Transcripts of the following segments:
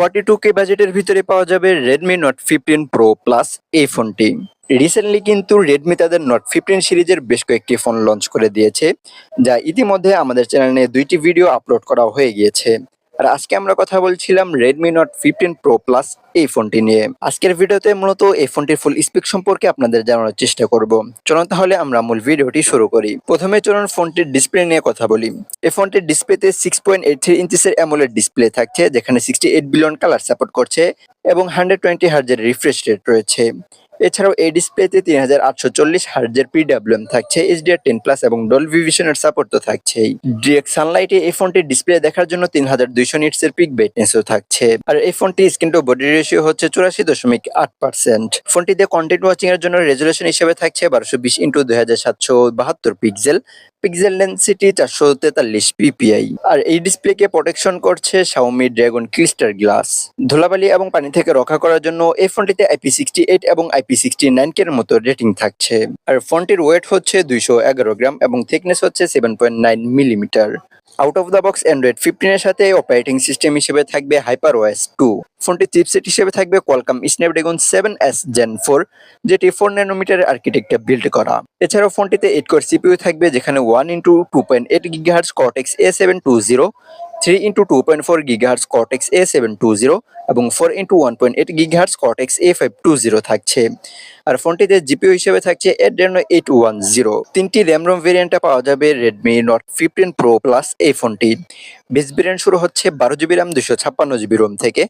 Forty two কে বাজেটের ভিতরে পাওয়া যাবে Redmi note fifteen pro plus এই ফোনটি। রিসেন্টলি কিন্তু রেডমি তাদের নোট ফিফটিন সিরিজের বেশ কয়েকটি ফোন লঞ্চ করে দিয়েছে, যা ইতিমধ্যে আমাদের চ্যানেলে দুইটি ভিডিও আপলোড করা হয়ে গিয়েছে। আর আজকে আমরা কথা বলছিলাম Redmi note fifteen pro plus এই ফোনটি নিয়ে। আজকের ভিডিওতে মূলত এই ফোনটির ফুল স্পিক সম্পর্কে আপনাদের জানানোর চেষ্টা করব। চলুন তাহলে আমরা মূল ভিডিওটি শুরু করি। প্রথমে চলুন ফোনটির ডিসপ্লে নিয়ে কথা বলি। এই ফোনটির ডিসপ্লেতে সিক্স পয়েন্ট এইট থ্রি ইঞ্চিসের অ্যামোলেড ডিসপ্লে থাকছে, যেখানে sixty eight billion colour support করছে এবং হান্ড্রেড টোয়েন্টি হার্জের রিফ্রেশ রেট রয়েছে। এছাড়াও এই ডিসপ্লেতে তিন হাজার আটশো চল্লিশ হার্জের পিডাব্লিউএম থাকছে এইচডিআর টেন প্লাস এবং ডল ভিশনের সাপোর্ট তো থাকছেই। ডিরেক্ট সানলাইটে এই ফোনটির ডিসপ্লে দেখার জন্য তিন হাজার দুইশো নিটস এর পিক ব্রাইটনেসও থাকছে। আর এই ফোনটি স্ক্রিন টু বডি রেশিও হচ্ছে চুরাশি দশমিক আট পার্সেন্ট ফোনটিতে কন্টেন্ট ওয়াচিং এর জন্য রেজুলেশন হিসেবে থাকছে বারোশো বিশ ইন্টু দুই হাজার সাতশো বাহাত্তর পিক্সেল পিক্সেল ডেন্সিটি চারশো তেতাল্লিশ পিপিআই আর এই ডিসপ্লেকে প্রোটেকশন করছে শাওমি ড্রাগন ক্রিস্টার গ্লাস ধুলাবালি এবং পানি থেকে রক্ষা করার জন্য এই ফোনটিতে আইপি সিক্সটি এইট এবং আইপি সিক্সটি নাইন এর মতো রেটিং থাকছে। আর ফোনটির ওয়েট হচ্ছে দুইশো এগারো গ্রাম এবং থিকনেস হচ্ছে seven point nine millimetre out of the box Android ফিফটিনের সাথে অপারেটিং সিস্টেম হিসেবে থাকবে হাইপার ওয়েস টু ফোনটি চিপসেট হিসেবে থাকবে Qualcomm Snapdragon seven S gen four যেটি ফোর ন্যানোমিটারের আর্কিটেক্টে বিল্ড করা। এছাড়াও ফোনটিতে এইট কোর সিপিইউ থাকবে, যেখানে one into two point eight gigahertz cortex A seven two zero three into two point four gigahertz cortex A seven two zero এবং four into one point eight gigahertz cortex A five two zero থাকছে। আর ফোনটিতে GPU হিসেবে থাকছে Adreno eight one zero তিনটি RAM ROM ভেরিয়েন্টটা পাওয়া যাবে Redmi note fifteen pro plus এই ফোনটি। বেস ভেরিয়েন্ট শুরু হচ্ছে বারো জিবি র্যাম দুশো ছাপ্পান্ন জিবি রোম থেকে।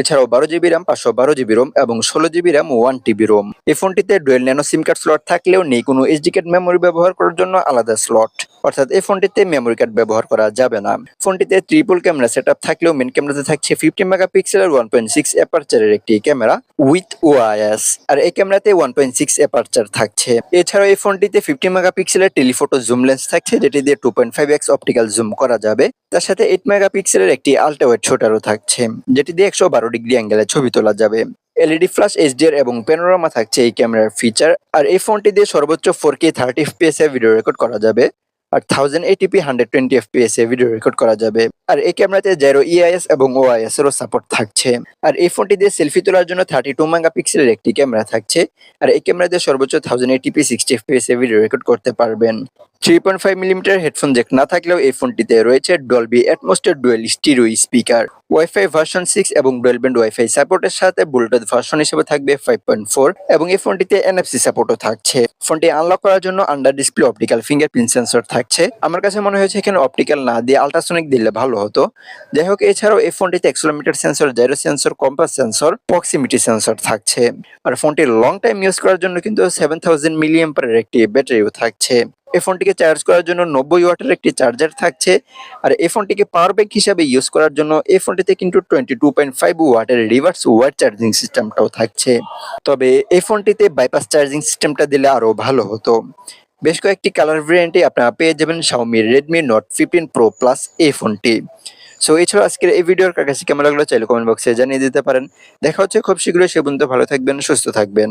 এছাড়াও বারো জিবি র্যাম, পাঁচশো বারো জিবি রোম এবং ষোলো GB RAM one TB ROM. এই ফোনটিতে dual nano SIM card slot থাকলেও নেই কোনো এইচডি কার্ড মেমোরি ব্যবহার করার জন্য আলাদা স্লট অর্থাৎ এই ফোনটিতে মেমোরি কার্ড ব্যবহার করা যাবে না। ফোনটিতে ট্রিপল ক্যামেরা সেট থাকলেও মেন ক্যামেরাতে থাকছে ফিফটি মেগা মেগাপিক্সেলের ওয়ান পয়েন্ট সিক্স অ্যাপারচারের একটি ক্যামেরা উইথ ওআইএস আর এই ক্যামেরাতে ওয়ান পয়েন্ট সিক্স অ্যাপারচার থাকছে। এছাড়াও এই ফোনটিতে ফিফটি মেগা মেগাপিক্সেলের টেলিফোটো জুম লেন্স থাকছে, যেটি দিয়ে two point five x optical zoom করা যাবে। তার সাথে এইট মেগা মেগাপিক্সেলের একটি আল্ট্রাওয়েড ছোটারও থাকছে, যেটি দিয়ে একশো বারো ডিগ্রি অ্যাঙ্গেলে ছবি তোলা যাবে। এলইডি ফ্ল্যাশ এইচডিআর এবং প্যানোরামা থাকছে এই ক্যামেরার ফিচার আর এই ফোনটি দিয়ে সর্বোচ্চ ফোর কে থার্টি এ ভিডিও রেকর্ড করা যাবে। আর thousand eighty P hundred twenty FPS এ ভিডিও রেকর্ড করা যাবে। আর এই ক্যামেরাতে জেরো ইআইএস এবং ওআইএস এরও সাপোর্ট থাকছে। আর এই ফোনটি দিয়ে সেলফি তোলার জন্য থার্টি টু মেগা মেগাপিক্সেলের একটি ক্যামেরা থাকছে। আর এই ক্যামেরা সর্বোচ্চ thousand eighty p sixty FPS এ ভিডিও রেকর্ড করতে পারবেন। Three point five millimetre headphone jack না থাকলেও এই ফোনটিতে রয়েছে Dolby অ্যাটমোস্টার dual stereo speaker wifi version six এবং ডুয়েল ব্যান্ড ওয়াইফাই সাপোর্টের সাথে বুলেটেড ভার্সন হিসেবে থাকবে ফাইভ পয়েন্ট ফোর এবং এই ফোনটিতে এনএফসি সাপোর্টও থাকছে। ফোনটি আনলক করার জন্য under display optical fingerprint sensor থাকছে। আমার কাছে মনে হয়েছে এখানে অপটিক্যাল না দিয়ে আল্ট্রাসনিক দিলে ভালো হতো। যাই হোক, এছাড়াও এই ফোনটিতে accelerometer sensor gyro sensor compass sensor proximity sensor থাকছে। আর ফোনটি লং টাইম ইউজ করার জন্য কিন্তু সেভেন থাউজেন্ড মিলিয়াম একটি ব্যাটারিও থাকছে। এই ফোনটিকে চার্জ করার জন্য নব্বই ওয়াটের একটি চার্জার থাকছে। আর এই ফোনটিকে পাওয়ার ব্যাংক হিসাবে ইউজ করার জন্য এই ফোনটিতে কিন্তু টোয়েন্টি টু পয়েন্ট ফাইভ ওয়াটের রিভার্স ওয়াট চার্জিং সিস্টেমটাও থাকছে। তবে এই ফোনটিতে বাইপাস চার্জিং সিস্টেমটা দিলে আরও ভালো হতো। বেশ কয়েকটি কালার ভেরিয়েন্টে আপনারা পেয়ে যাবেন Xiaomi Redmi note fifteen pro plus এই ফোনটি সো এছাড়া আজকের এই ভিডিওর কাছে কেমন লাগল চাইলে কমেন্ট বক্সে জানিয়ে দিতে পারেন। দেখা হচ্ছে খুব শীঘ্রই, সে পর্যন্ত ভালো থাকবেন, সুস্থ থাকবেন।